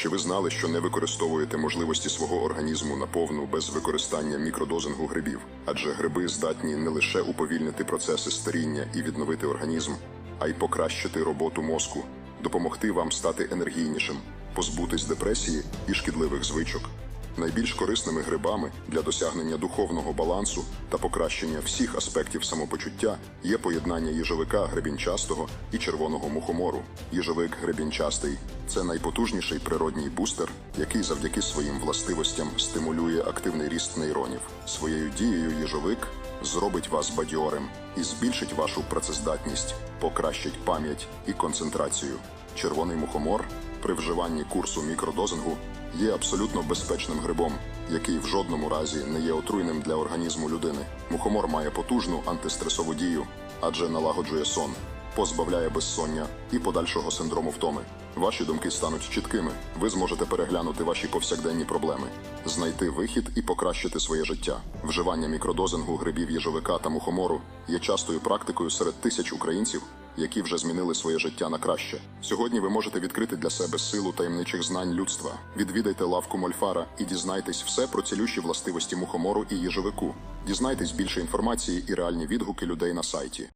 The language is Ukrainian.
Чи ви знали, що не використовуєте можливості свого організму наповну без використання мікродозингу грибів? Адже гриби здатні не лише уповільнити процеси старіння і відновити організм, а й покращити роботу мозку, допомогти вам стати енергійнішим, позбутись депресії і шкідливих звичок. Найбільш корисними грибами для досягнення духовного балансу та покращення всіх аспектів самопочуття є поєднання їжовика гребінчастого і червоного мухомору. Їжовик гребінчастий це найпотужніший природній бустер, який завдяки своїм властивостям стимулює активний ріст нейронів. Своєю дією їжовик зробить вас бадьорим і збільшить вашу працездатність, покращить пам'ять і концентрацію. Червоний мухомор при вживанні курсу мікродозингу є абсолютно безпечним грибом, який в жодному разі не є отруйним для організму людини. Мухомор має потужну антистресову дію, адже налагоджує сон, позбавляє безсоння і подальшого синдрому втоми. Ваші думки стануть чіткими. Ви зможете переглянути ваші повсякденні проблеми, знайти вихід і покращити своє життя. Вживання мікродозингу грибів їжовика та мухомору є частою практикою серед тисяч українців, які вже змінили своє життя на краще. Сьогодні ви можете відкрити для себе силу таємничих знань людства. Відвідайте лавку Мольфара і дізнайтесь все про цілющі властивості мухомору і їжовику. Дізнайтесь більше інформації і реальні відгуки людей на сайті.